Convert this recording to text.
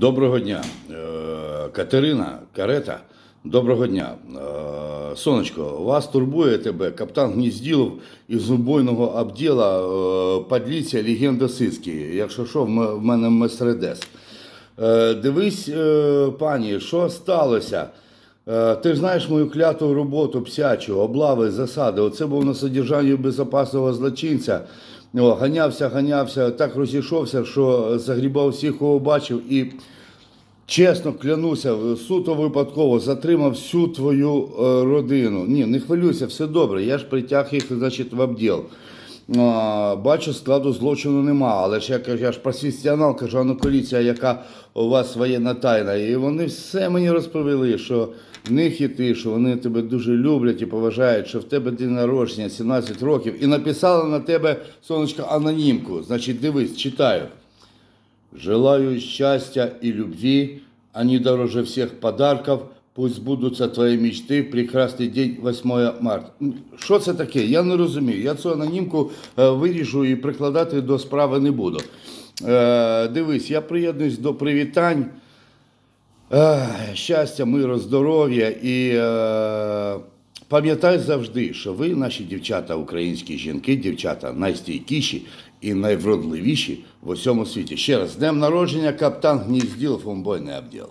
Доброго дня, Е, Катерина Карета. Доброго дня. Е, Сонечко, вас турбує тебе каптан Гнізділов із убойного обділа е, Подліця Легенда Сицький. Якщо що, в мене Мерседес. Дивись, пані, що сталося? Ти ж знаєш мою кляту роботу псячу, облави, засади. Оце був на содержанні безопасного злочинця. О, ганявся, ганявся, так розійшовся, що загрібав всіх, кого бачив, і чесно клянуся, суто випадково затримав всю твою е, родину. Ні, не хвилюйся, все добре. Я ж притяг їх, значить, в обділ. Бачу, складу злочину нема, але ж я кажу, я ж професіонал, кажу, а ну поліція, яка у вас воєнна тайна. І вони все мені розповіли, що в них і ти, що вони тебе дуже люблять і поважають, що в тебе день народження 17 років, і написали на тебе, сонечко, анонімку. Значить, дивись, читаю. Желаю счастья и любви, они дороже всех подарков. Пусть збудуться твої мечти в прекрасний день 8 марта. Що це таке? Я не розумію. Я цю анонімку е, виріжу і прикладати до справи не буду. Е, дивись, я приєднуюсь до привітань. Е, щастя, миру, здоров'я і е, пам'ятай завжди, що ви, наші дівчата, українські жінки, дівчата найстійкіші і найвродливіші в усьому світі. Ще раз, з днем народження, каптан Гнізділов, умбойний обділ.